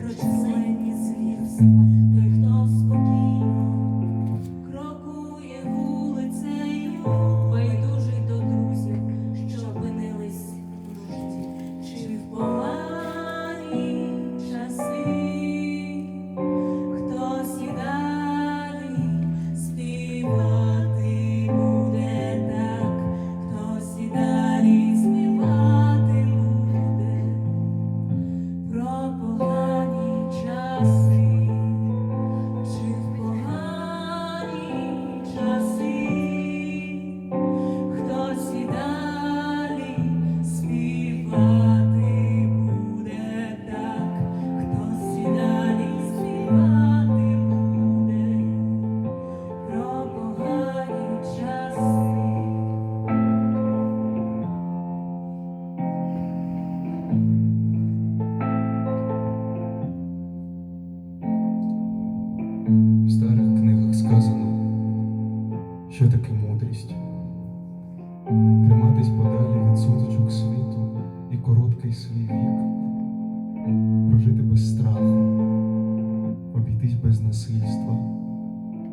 про численні звірства, us. В старих книгах сказано, що таке мудрість. Триматись подалі від сутичок світу і короткий свій вік, прожити без страху, обійтись без насильства,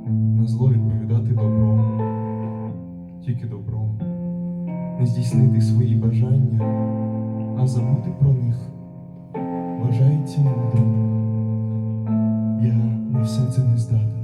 на зло відповідати добром, тільки добром, не здійснити свої бажання, а забути про них вважається мудрим. I've and is done.